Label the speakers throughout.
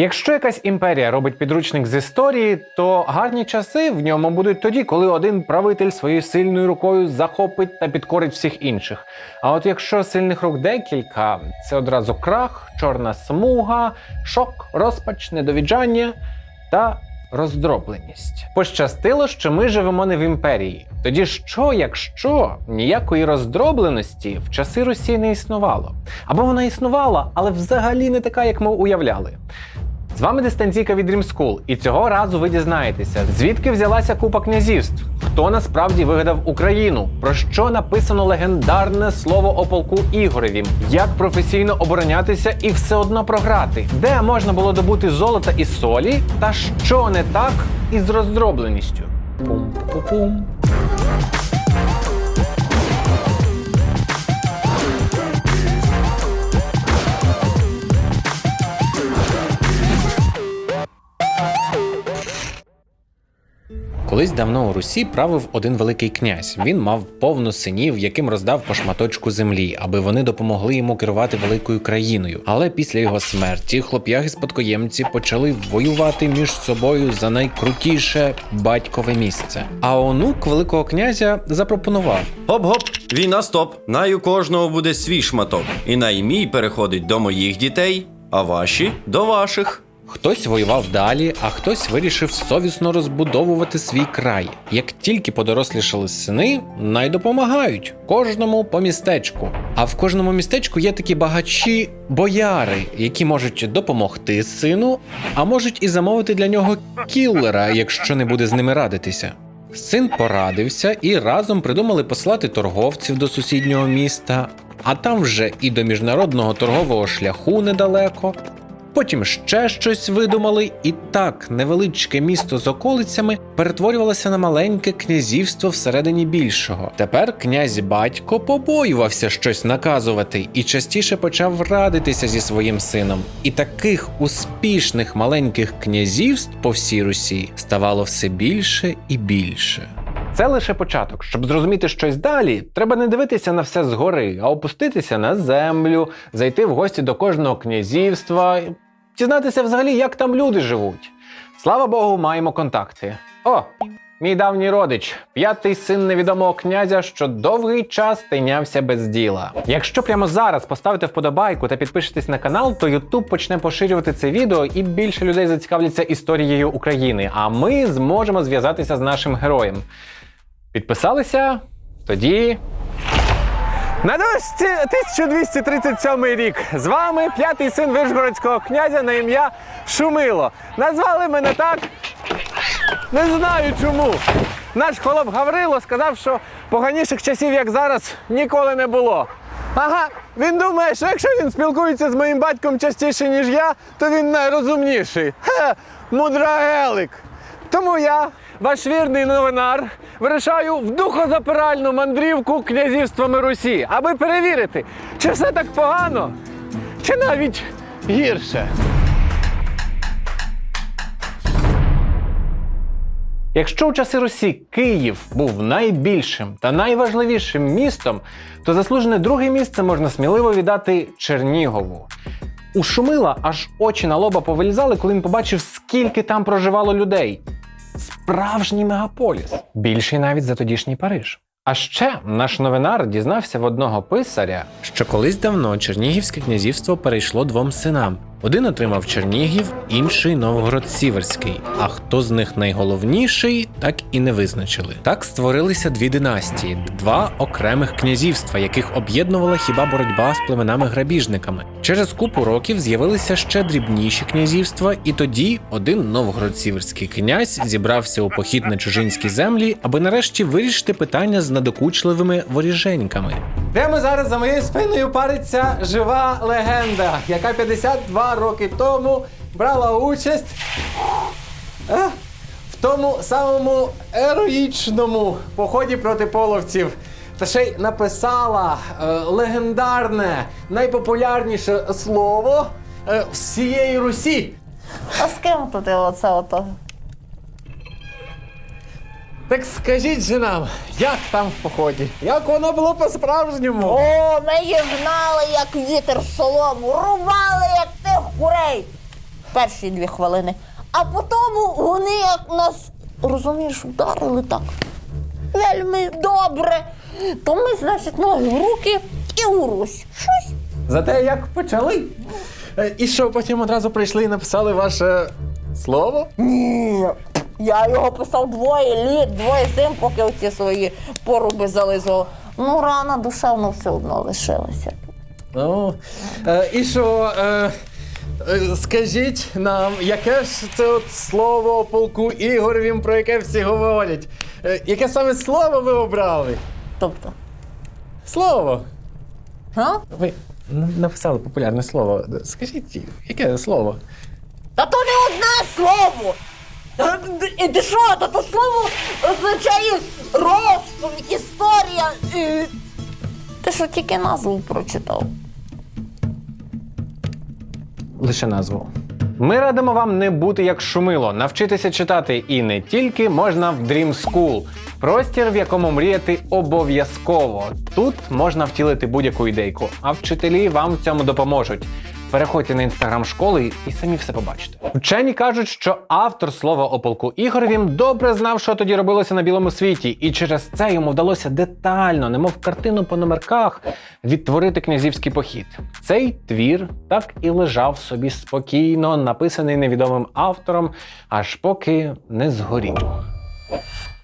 Speaker 1: Якщо якась імперія робить підручник з історії, то гарні часи в ньому будуть тоді, коли один правитель своєю сильною рукою захопить та підкорить всіх інших. А от якщо сильних рук декілька, це одразу крах, чорна смуга, шок, розпач, недовіджання та роздробленість. Пощастило, що ми живемо не в імперії. Тоді що, якщо ніякої роздробленості в часи Росії не існувало? Або вона існувала, але взагалі не така, як ми уявляли. З вами дистанційка від Dream School, і цього разу ви дізнаєтеся, звідки взялася купа князівств, хто насправді вигадав Україну, про що написано легендарне слово о полку Ігоревім, як професійно оборонятися і все одно програти, де можна було добути золота і солі, та що не так із роздробленістю. Пум-пу-пум. Колись давно у Русі правив один великий князь. Він мав повну синів, яким роздав по шматочку землі, аби вони допомогли йому керувати великою країною. Але після його смерті хлоп'яги спадкоємці почали воювати між собою за найкрутіше батькове місце. А онук великого князя запропонував:
Speaker 2: Гоп-гоп, війна стоп. Най у кожного буде свій шматок. І най мій переходить до моїх дітей, а ваші до ваших.
Speaker 1: Хтось воював далі, а хтось вирішив совісно розбудовувати свій край. Як тільки подорослішали сини, най допомагають кожному по містечку. А в кожному містечку є такі багачі бояри, які можуть допомогти сину, а можуть і замовити для нього кіллера, якщо не буде з ними радитися. Син порадився і разом придумали послати торговців до сусіднього міста, а там вже і до міжнародного торгового шляху недалеко. Потім ще щось видумали, і так невеличке місто з околицями перетворювалося на маленьке князівство всередині більшого. Тепер князь батько побоювався щось наказувати і частіше почав радитися зі своїм сином. І таких успішних маленьких князівств по всій Русі ставало все більше і більше. Це лише початок. Щоб зрозуміти щось далі, треба не дивитися на все згори, а опуститися на землю, зайти в гості до кожного князівства, дізнатися взагалі, як там люди живуть. Слава Богу, маємо контакти. О, мій давній родич, п'ятий син невідомого князя, що довгий час тинявся без діла. Якщо прямо зараз поставите вподобайку та підпишетесь на канал, то YouTube почне поширювати це відео і більше людей зацікавляться історією України. А ми зможемо зв'язатися з нашим героєм. Підписалися? Тоді. На дошці 1237 рік. З вами п'ятий син Вишгородського князя на ім'я Шумило. Назвали мене так. Не знаю чому. Наш холоп Гаврило сказав, що поганіших часів, як зараз, ніколи не було. Ага, він думає, що якщо він спілкується з моїм батьком частіше, ніж я, то він найрозумніший. Хе, мудрагелик. Тому я, ваш вірний новинар, вирішаю в духозапиральну мандрівку князівствами Русі, аби перевірити, чи все так погано, чи навіть гірше. Якщо у часи Русі Київ був найбільшим та найважливішим містом, то заслужене друге місце можна сміливо віддати Чернігову. У Шумила аж очі на лоба повилізали, коли він побачив, скільки там проживало людей. Справжній мегаполіс, більший навіть за тодішній Париж. А ще наш новинар дізнався в одного писаря, що колись давно Чернігівське князівство перейшло двом синам. Один отримав Чернігів, інший Новгород Сіверський. А хто з них найголовніший, так і не визначили. Так створилися дві династії, два окремих князівства, яких об'єднувала хіба боротьба з племенами-грабіжниками. Через купу років з'явилися ще дрібніші князівства, і тоді один Новгород-Сіверський князь зібрався у похід на чужинські землі, аби нарешті вирішити питання з надокучливими воріженьками. Прямо зараз за моєю спиною париться жива легенда, яка 52 роки тому брала участь е, в тому самому ероїчному поході проти половців. Та ще й написала е, легендарне, найпопулярніше слово е, всієї Русі.
Speaker 3: А з ким тут оце ото?
Speaker 1: Так скажіть же нам, як там в поході? Як воно було по-справжньому?
Speaker 3: О, ми їх гнали, як вітер солому, рубали, як тих курей. перші дві хвилини. А потім вони як нас, розумієш, вдарили так. Вельми добре. То ми, значить, ноги в руки і у Русь. Щось.
Speaker 1: Зате як почали. Е, І що потім одразу прийшли і написали ваше слово?
Speaker 3: Ні. Я його писав двоє літ, двоє зим, поки оці свої поруби зализував. Ну, рана душевно все одно лишилася.
Speaker 1: Ну, е, і що, е, е, скажіть нам, яке ж це от слово полку Ігоревім, про яке всі говорять? Е, яке саме слово ви обрали?
Speaker 3: Тобто,
Speaker 1: Слово.
Speaker 3: а?
Speaker 1: Ви н- написали популярне слово. Скажіть, яке слово?
Speaker 3: Та то не одне слово. Та д- І ти що, та то слово означає розповідь, історія. І... Ти що тільки назву прочитав?
Speaker 1: Лише назву. Ми радимо вам не бути як шумило, навчитися читати і не тільки можна в Dream School. Простір, в якому мріяти обов'язково. Тут можна втілити будь-яку ідейку, а вчителі вам в цьому допоможуть. Переходьте на інстаграм школи і самі все побачите. Вчені кажуть, що автор слова о полку Ігоревім добре знав, що тоді робилося на білому світі, і через це йому вдалося детально, немов картину по номерках, відтворити князівський похід. Цей твір так і лежав собі спокійно, написаний невідомим автором, аж поки не згорів,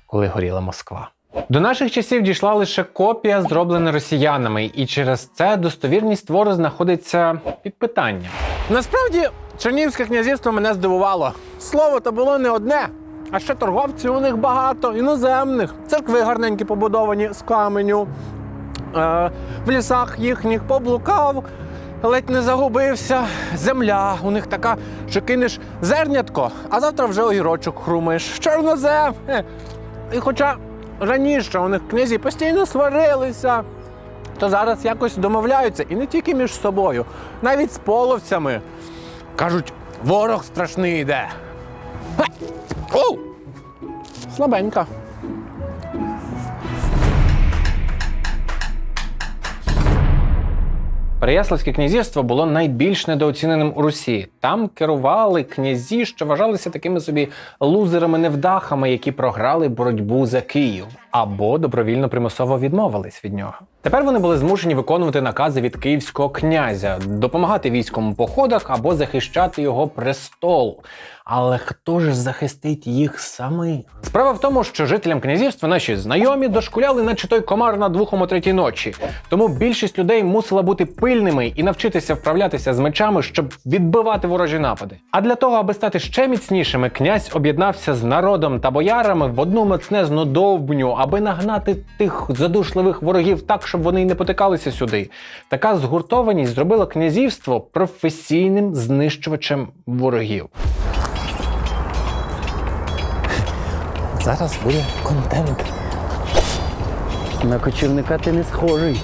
Speaker 1: коли горіла Москва. До наших часів дійшла лише копія, зроблена росіянами, і через це достовірність твору знаходиться під питанням. Насправді, Чернігівське князівство мене здивувало. Слово то було не одне, а ще торговців у них багато, іноземних, церкви гарненькі побудовані з каменю. Е, в лісах їхніх поблукав, ледь не загубився. Земля у них така, що кинеш зернятко, а завтра вже огірочок хрумаєш. Чорнозем. І хоча раніше у них князі постійно сварилися, то зараз якось домовляються і не тільки між собою, навіть з половцями. Кажуть, ворог страшний йде. Оу! Слабенька. Переяславське князівство було найбільш недооціненим у Русі. Там керували князі, що вважалися такими собі лузерами-невдахами, які програли боротьбу за Київ або добровільно примусово відмовились від нього. Тепер вони були змушені виконувати накази від київського князя, допомагати військовому походах або захищати його престол. Але хто ж захистить їх самих? Справа в тому, що жителям князівства наші знайомі дошкуляли, наче той комар на двохом о третій ночі. Тому більшість людей мусила бути пильними і навчитися вправлятися з мечами, щоб відбивати ворожі напади. А для того, аби стати ще міцнішими, князь об'єднався з народом та боярами в одну мецнезну довбню, аби нагнати тих задушливих ворогів так, щоб вони й не потикалися сюди. Така згуртованість зробила князівство професійним знищувачем ворогів. Зараз буде контент.
Speaker 4: На кочівника ти не схожий.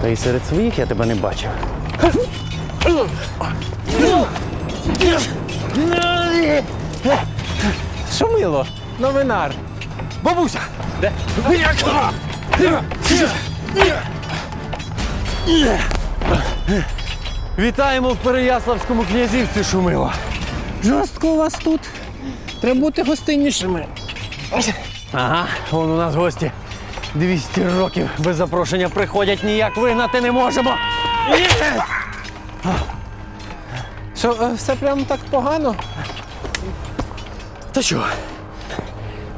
Speaker 4: Та й серед своїх я тебе не бачив.
Speaker 1: Шумило, новинар.
Speaker 4: Бабуся! Де? Вітаємо в Переяславському князівстві Шумило.
Speaker 1: Жорстко у вас тут. Треба бути гостиннішими.
Speaker 4: Ага, вон у нас гості. 200 років без запрошення приходять, ніяк вигнати не можемо.
Speaker 1: Що, е, все прямо так погано?
Speaker 4: Та що?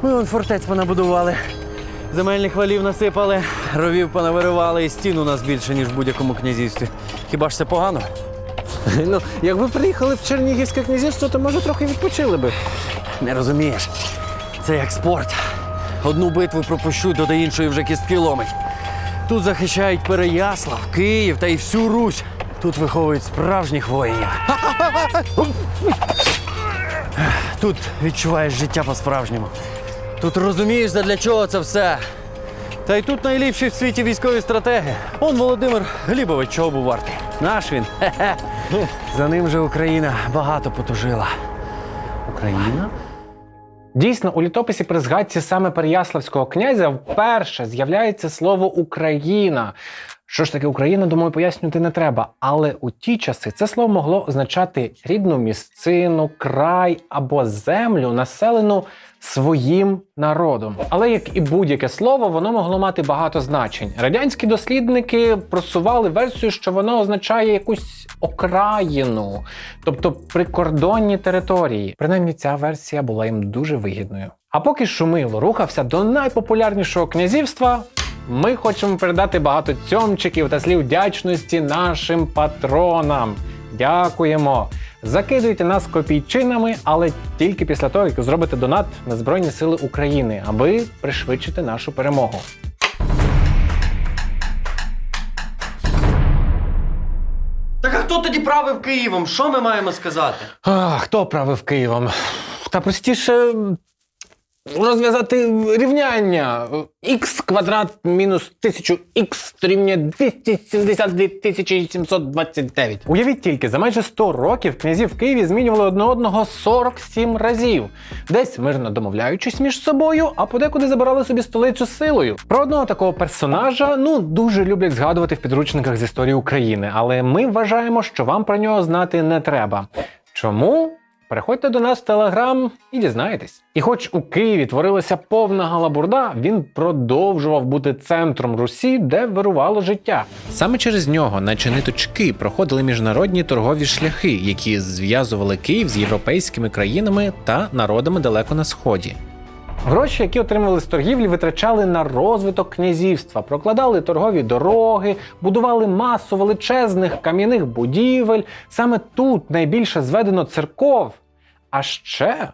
Speaker 4: Ми вон фортець понабудували. Земельних валів насипали, ровів понавиривали і стін у нас більше, ніж в будь-якому князівстві. Хіба ж це погано?
Speaker 1: Ну, якби приїхали в Чернігівське князівство, то може трохи відпочили би.
Speaker 4: Не розумієш. Це як спорт. Одну битву пропущу, то до іншої вже кістки ломить. Тут захищають Переяслав, Київ та й всю Русь. Тут виховують справжніх воїнів. Тут відчуваєш життя по-справжньому. Тут розумієш, задля чого це все. Та й тут найліпші в світі військові стратеги. Он Володимир Глібович чого був вартий. Наш він. Хе-хе. За ним же Україна багато потужила. Україна?
Speaker 1: Дійсно, у літописі при згадці саме Переяславського князя вперше з'являється слово Україна, Що ж таке Україна, думаю, пояснювати не треба. Але у ті часи це слово могло означати рідну місцину, край або землю, населену своїм народом. Але як і будь-яке слово, воно могло мати багато значень. Радянські дослідники просували версію, що воно означає якусь окраїну, тобто прикордонні території. Принаймні, ця версія була їм дуже вигідною. А поки Шумило рухався до найпопулярнішого князівства, ми хочемо передати багато цьомчиків та слів вдячності нашим патронам. Дякуємо! Закидуйте нас копійчинами, але тільки після того, як зробите донат на Збройні Сили України, аби пришвидшити нашу перемогу.
Speaker 2: Так а хто тоді правив Києвом? Що ми маємо сказати?
Speaker 1: А, хто правив Києвом? Та простіше розв'язати рівняння. х квадрат мінус 1000х дорівнює 272 729. Уявіть тільки, за майже 100 років князі в Києві змінювали одне одного 47 разів. Десь мирно домовляючись між собою, а подекуди забирали собі столицю силою. Про одного такого персонажа ну дуже люблять згадувати в підручниках з історії України, але ми вважаємо, що вам про нього знати не треба. Чому? Переходьте до нас в Телеграм і дізнаєтесь. І хоч у Києві творилася повна галабурда, він продовжував бути центром Русі, де вирувало життя. Саме через нього, наче ниточки, проходили міжнародні торгові шляхи, які зв'язували Київ з європейськими країнами та народами далеко на сході. Гроші, які отримали з торгівлі, витрачали на розвиток князівства, прокладали торгові дороги, будували масу величезних кам'яних будівель. Саме тут найбільше зведено церков. А ще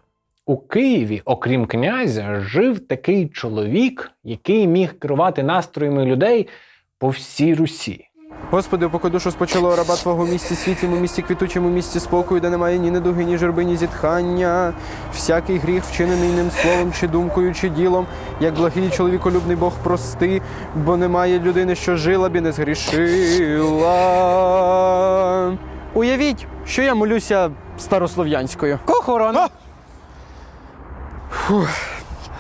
Speaker 1: у Києві, окрім князя, жив такий чоловік, який міг керувати настроями людей по всій Русі.
Speaker 5: Господи, упокой душу спочилого раба Твого місті світлому, місті квітучому, місті спокою, де немає ні недуги, ні журби, ні зітхання. Всякий гріх, вчинений ним словом, чи думкою, чи ділом, як благий чоловіколюбний Бог прости, бо немає людини, що жила б і не згрішила. Уявіть, що я молюся старослов'янською.
Speaker 4: Кохорона!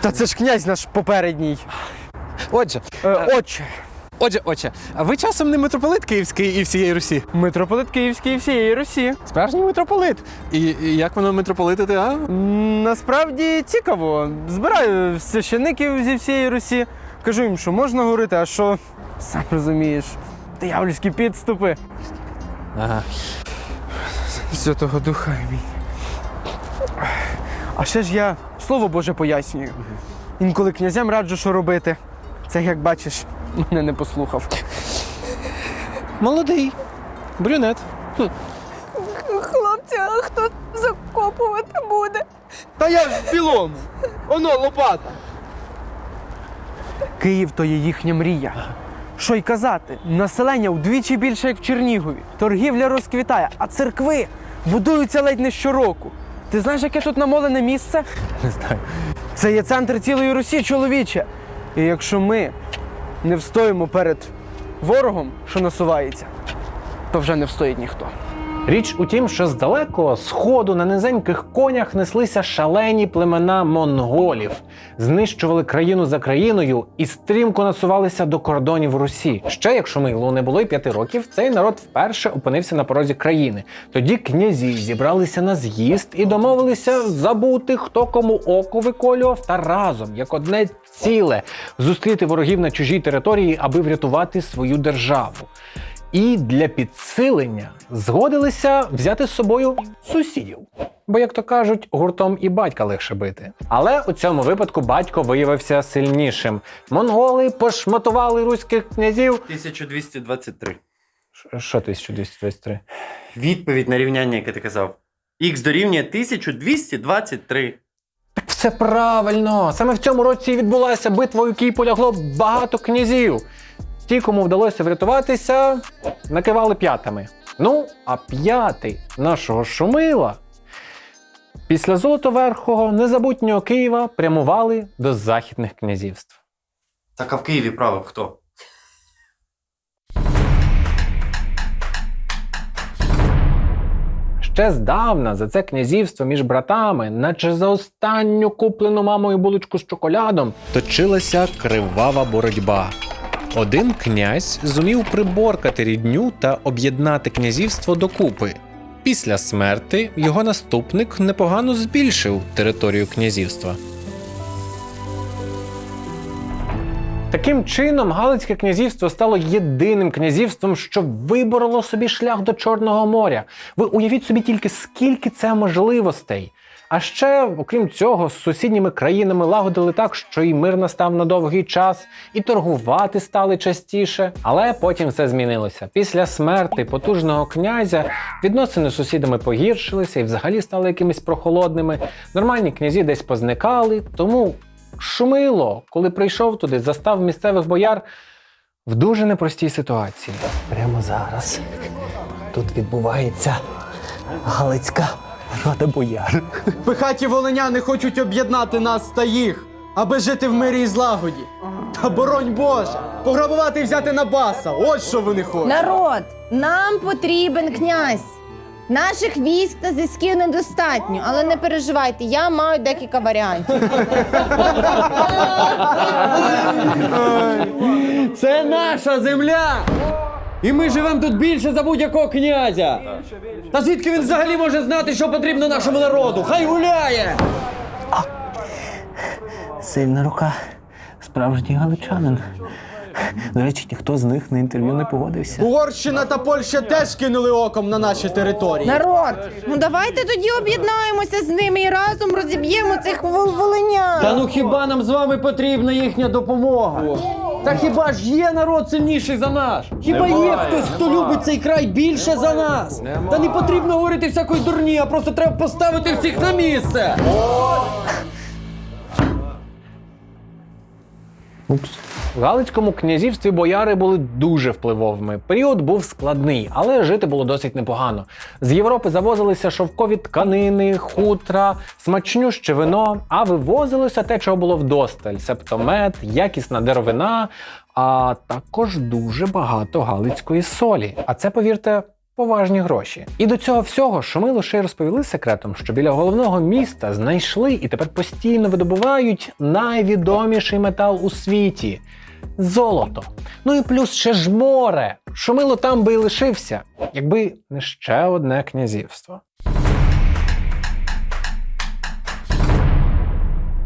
Speaker 5: Та це ж князь наш попередній.
Speaker 4: Отже,
Speaker 5: Е, отче,
Speaker 4: отже, отже, а ви часом не митрополит Київський і всієї Русі?
Speaker 5: митрополит Київський і всієї Русі.
Speaker 4: Справжній митрополит. І, і як воно митрополитити, а?
Speaker 5: М, Насправді цікаво. Збираю священиків зі всієї Русі. Кажу їм, що можна говорити, а що сам розумієш, диявольські підступи.
Speaker 4: Ага.
Speaker 5: Святого Духа мій. А ще ж я слово Боже пояснюю. Інколи князям раджу, що робити. Це, як бачиш, мене не послухав.
Speaker 4: Молодий. Брюнет.
Speaker 3: Хлопці, а хто закопувати буде?
Speaker 5: Та я ж в білому. Оно лопата. Київ то є їхня мрія. Що й казати, населення вдвічі більше, як в Чернігові. Торгівля розквітає, а церкви будуються ледь не щороку. Ти знаєш, яке тут намолене місце?
Speaker 4: Не знаю.
Speaker 5: Це є центр цілої Русі, чоловіче. І якщо ми не встоїмо перед ворогом, що насувається, то вже не встоїть ніхто.
Speaker 1: Річ у тім, що з далекого сходу на низеньких конях неслися шалені племена монголів, знищували країну за країною і стрімко насувалися до кордонів Русі. Ще якщо Милу не було й п'яти років, цей народ вперше опинився на порозі країни. Тоді князі зібралися на з'їзд і домовилися забути, хто кому око виколював, та разом, як одне ціле, зустріти ворогів на чужій території, аби врятувати свою державу. І для підсилення згодилися взяти з собою сусідів. Бо, як то кажуть, гуртом і батька легше бити. Але у цьому випадку батько виявився сильнішим. Монголи пошматували руських князів.
Speaker 2: 1223.
Speaker 1: Ш- Що 1223?
Speaker 2: Відповідь на рівняння, яке ти казав. Х дорівнює 1223.
Speaker 1: Так все правильно. Саме в цьому році і відбулася битва, у якій полягло багато князів. Ті, кому вдалося врятуватися, накивали п'ятами. Ну, а п'ятий нашого Шумила після Золотоверхого незабутнього Києва прямували до західних князівств.
Speaker 2: Так а в Києві правив хто?
Speaker 1: Ще здавна за це князівство між братами, наче за останню куплену мамою булочку з чоколядом, точилася кривава боротьба. Один князь зумів приборкати рідню та об'єднати князівство докупи. Після смерти його наступник непогано збільшив територію князівства. Таким чином, Галицьке князівство стало єдиним князівством, що вибороло собі шлях до Чорного моря. Ви уявіть собі тільки, скільки це можливостей. А ще, окрім цього, з сусідніми країнами лагодили так, що і мир настав на довгий час, і торгувати стали частіше. Але потім все змінилося. Після смерти потужного князя відносини з сусідами погіршилися і взагалі стали якимись прохолодними. Нормальні князі десь позникали, тому Шумило, коли прийшов туди, застав місцевих бояр в дуже непростій ситуації.
Speaker 6: Прямо зараз тут відбувається Галицька рада бояр.
Speaker 5: Пихаті волиняни хочуть об'єднати нас та їх, аби жити в мирі і злагоді. Та боронь Боже, пограбувати і взяти на баса. Ось що вони хочуть.
Speaker 7: Народ, нам потрібен князь. Наших військ та зв'язків недостатньо, але не переживайте, я маю декілька варіантів.
Speaker 4: Це наша земля! І ми живемо тут більше за будь-якого князя! Та звідки він взагалі може знати, що потрібно нашому народу? Хай гуляє!
Speaker 6: Сильна рука, справжній галичанин. До речі, ніхто з них на інтерв'ю не погодився.
Speaker 5: Угорщина та Польща теж кинули оком на наші території.
Speaker 7: Народ, ну давайте тоді об'єднаємося з ними і разом розіб'ємо цих вол- волинян.
Speaker 4: Та ну хіба нам з вами потрібна їхня допомога? Та хіба ж є народ сильніший за наш? Хіба є хтось, хто любить цей край більше за нас? Та не потрібно говорити всякої дурні, а просто треба поставити всіх на місце.
Speaker 1: Галицькому князівстві бояри були дуже впливовими. Період був складний, але жити було досить непогано. З Європи завозилися шовкові тканини, хутра, смачнюще вино, а вивозилося те, чого було вдосталь: себто мед, якісна деревина, а також дуже багато галицької солі. А це, повірте. Поважні гроші. І до цього всього Шумило ще й розповіли секретом, що біля головного міста знайшли і тепер постійно видобувають найвідоміший метал у світі золото. Ну і плюс ще ж море. Шумило там би і лишився, якби не ще одне князівство.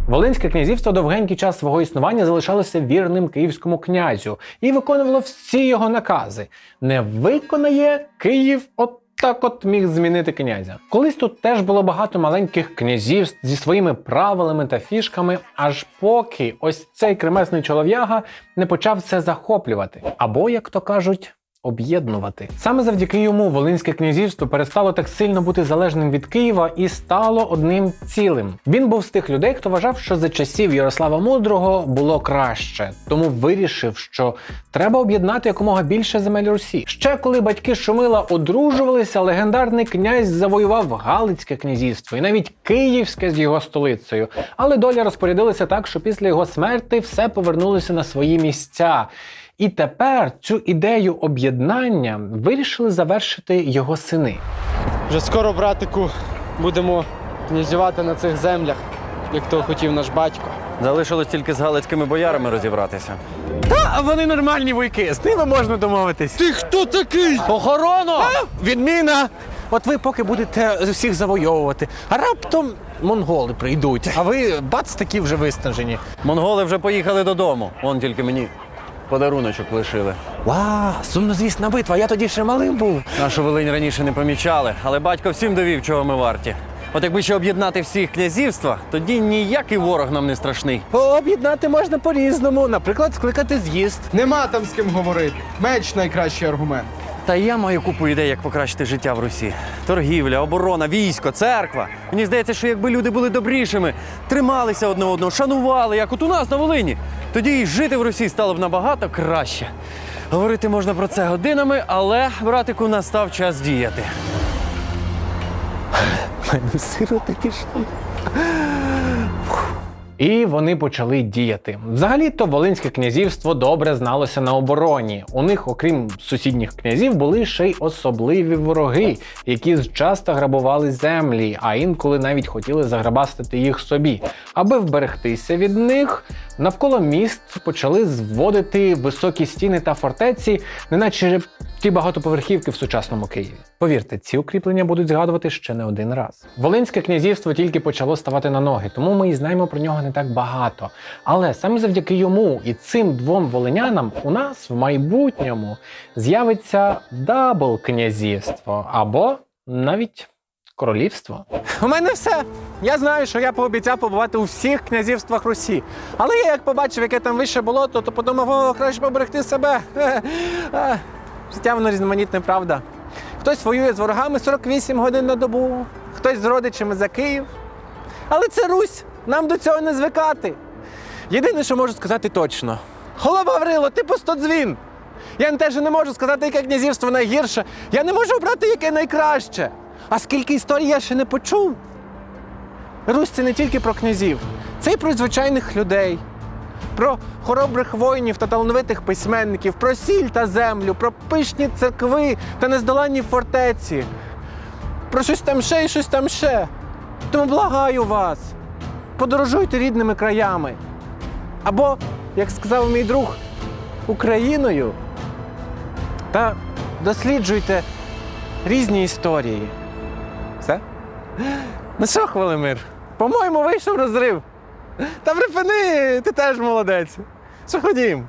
Speaker 1: Волинське князівство довгенький час свого існування залишалося вірним київському князю і виконувало всі його накази. Не виконає Київ от так от міг змінити князя. Колись тут теж було багато маленьких князівств зі своїми правилами та фішками, аж поки ось цей кремесний чолов'яга не почав це захоплювати. Або, як то кажуть, об'єднувати. Саме завдяки йому Волинське князівство перестало так сильно бути залежним від Києва і стало одним цілим. Він був з тих людей, хто вважав, що за часів Ярослава Мудрого було краще, тому вирішив, що треба об'єднати якомога більше земель Русі. Ще коли батьки Шумила одружувалися, легендарний князь завоював Галицьке князівство і навіть Київське з його столицею. Але доля розпорядилася так, що після його смерти все повернулося на свої місця. І тепер цю ідею об'єднання вирішили завершити його сини.
Speaker 5: Вже скоро, братику, будемо князювати на цих землях, як то хотів наш батько.
Speaker 4: Залишилось тільки з галицькими боярами розібратися.
Speaker 1: А вони нормальні вуйки, з ними можна домовитись.
Speaker 5: Ти хто такий?
Speaker 4: Охорона!
Speaker 1: Відміна! От ви поки будете всіх завойовувати, а раптом монголи прийдуть, а ви бац такі вже виснажені.
Speaker 4: Монголи вже поїхали додому. Он тільки мені подаруночок лишили.
Speaker 1: Ва, сумнозвісна битва, я тоді ще малим був.
Speaker 4: Нашу Волинь раніше не помічали, але батько всім довів, чого ми варті. От якби ще об'єднати всіх князівства, тоді ніякий ворог нам не страшний.
Speaker 1: Об'єднати можна по-різному, наприклад, скликати з'їзд.
Speaker 5: Нема там з ким говорити. Меч найкращий аргумент.
Speaker 4: Та я маю купу ідей, як покращити життя в Русі. Торгівля, оборона, військо, церква. Мені здається, що якби люди були добрішими, трималися одне одного, шанували, як от у нас на Волині, тоді і жити в Русі стало б набагато краще. Говорити можна про це годинами, але, братику, настав час діяти.
Speaker 1: Сироти пішли. І вони почали діяти. Взагалі-то Волинське князівство добре зналося на обороні. У них, окрім сусідніх князів, були ще й особливі вороги, які часто грабували землі, а інколи навіть хотіли заграбастити їх собі. Аби вберегтися від них, Навколо міст почали зводити високі стіни та фортеці, неначе ті багатоповерхівки в сучасному Києві. Повірте, ці укріплення будуть згадувати ще не один раз. Волинське князівство тільки почало ставати на ноги, тому ми і знаємо про нього не так багато. Але саме завдяки йому і цим двом волинянам у нас в майбутньому з'явиться дабл князівство або навіть королівство.
Speaker 6: У мене все. Я знаю, що я пообіцяв побувати у всіх князівствах Русі. Але я як побачив, яке там вище болото, то подумав, о, краще поберегти себе. Життя воно різноманітне, правда. Хтось воює з ворогами 48 годин на добу, хтось з родичами за Київ. Але це Русь, нам до цього не звикати. Єдине, що можу сказати точно: Холоп Гаврило, ти пустодзвін! Я теж не можу сказати, яке князівство найгірше. Я не можу обрати, яке найкраще. А скільки історій я ще не почув. Русь це не тільки про князів, це й про звичайних людей, про хоробрих воїнів та талановитих письменників, про сіль та землю, про пишні церкви та нездоланні фортеці, про щось там ще і щось там ще. Тому благаю вас, подорожуйте рідними краями. Або, як сказав мій друг, Україною та досліджуйте різні історії. Все? Ну що, Хвалимир? По-моєму, вийшов розрив. Та припини, ти теж молодець. Що ходім?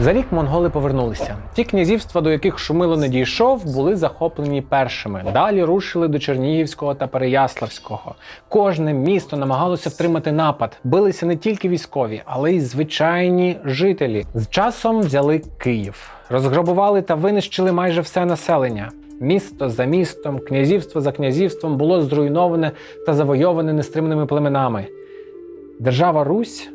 Speaker 1: За рік монголи повернулися. Ті князівства, до яких Шумило не дійшов, були захоплені першими. Далі рушили до Чернігівського та Переяславського. Кожне місто намагалося втримати напад. Билися не тільки військові, але й звичайні жителі. З часом взяли Київ, розграбували та винищили майже все населення. Місто за містом, князівство за князівством було зруйноване та завойоване нестримними племенами. Держава Русь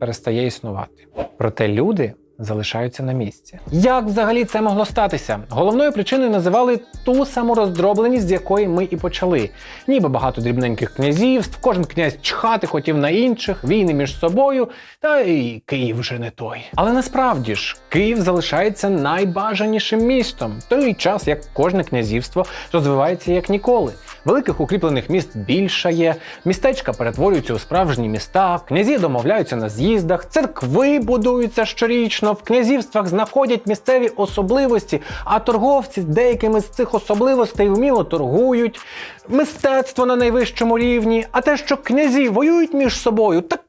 Speaker 1: перестає існувати. Проте люди залишаються на місці. Як взагалі це могло статися? Головною причиною називали ту саму роздробленість, з якої ми і почали. Ніби багато дрібненьких князівств, кожен князь чхати хотів на інших, війни між собою, та і Київ вже не той. Але насправді ж Київ залишається найбажанішим містом той час, як кожне князівство розвивається як ніколи. Великих укріплених міст більше є, містечка перетворюються у справжні міста, князі домовляються на з'їздах, церкви будуються щорічно, в князівствах знаходять місцеві особливості, а торговці деякими з цих особливостей вміло торгують, мистецтво на найвищому рівні, а те, що князі воюють між собою, так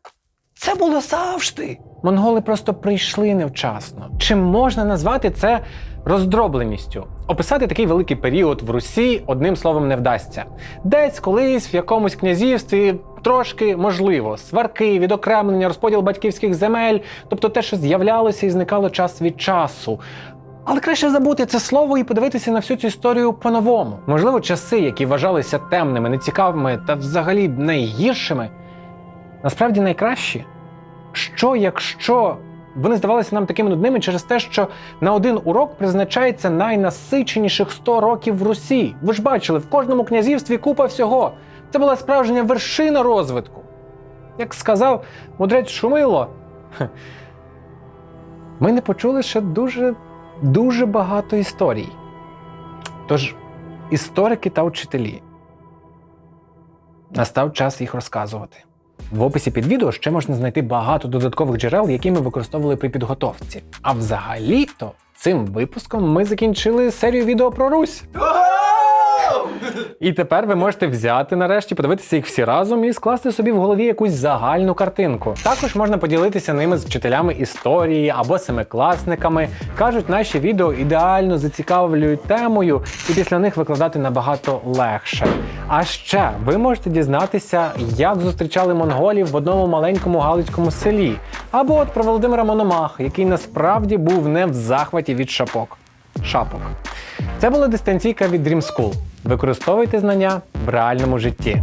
Speaker 1: це було завжди. Монголи просто прийшли невчасно. Чи можна назвати це роздробленістю? Описати такий великий період в Русі одним словом не вдасться. Десь колись в якомусь князівстві трошки можливо сварки, відокремлення, розподіл батьківських земель, тобто те, що з'являлося і зникало час від часу. Але краще забути це слово і подивитися на всю цю історію по-новому. Можливо, часи, які вважалися темними, нецікавими та взагалі найгіршими, насправді найкращі. Що якщо вони здавалися нам такими нудними через те, що на один урок призначається найнасиченіших 100 років в Русі? Ви ж бачили, в кожному князівстві купа всього. Це була справжня вершина розвитку. Як сказав мудрець Шумило, ми не почули ще дуже, дуже багато історій. Тож, історики та вчителі. Настав час їх розказувати. В описі під відео ще можна знайти багато додаткових джерел, які ми використовували при підготовці. А взагалі-то цим випуском ми закінчили серію відео про Русь. І тепер ви можете взяти нарешті, подивитися їх всі разом і скласти собі в голові якусь загальну картинку. Також можна поділитися ними з вчителями історії або семикласниками. Кажуть, наші відео ідеально зацікавлюють темою, і після них викладати набагато легше. А ще ви можете дізнатися, як зустрічали монголів в одному маленькому галицькому селі, або от про Володимира Мономаха, який насправді був не в захваті від шапок. Шапок. Це була дистанційка від Dream School. Використовуйте знання в реальному житті.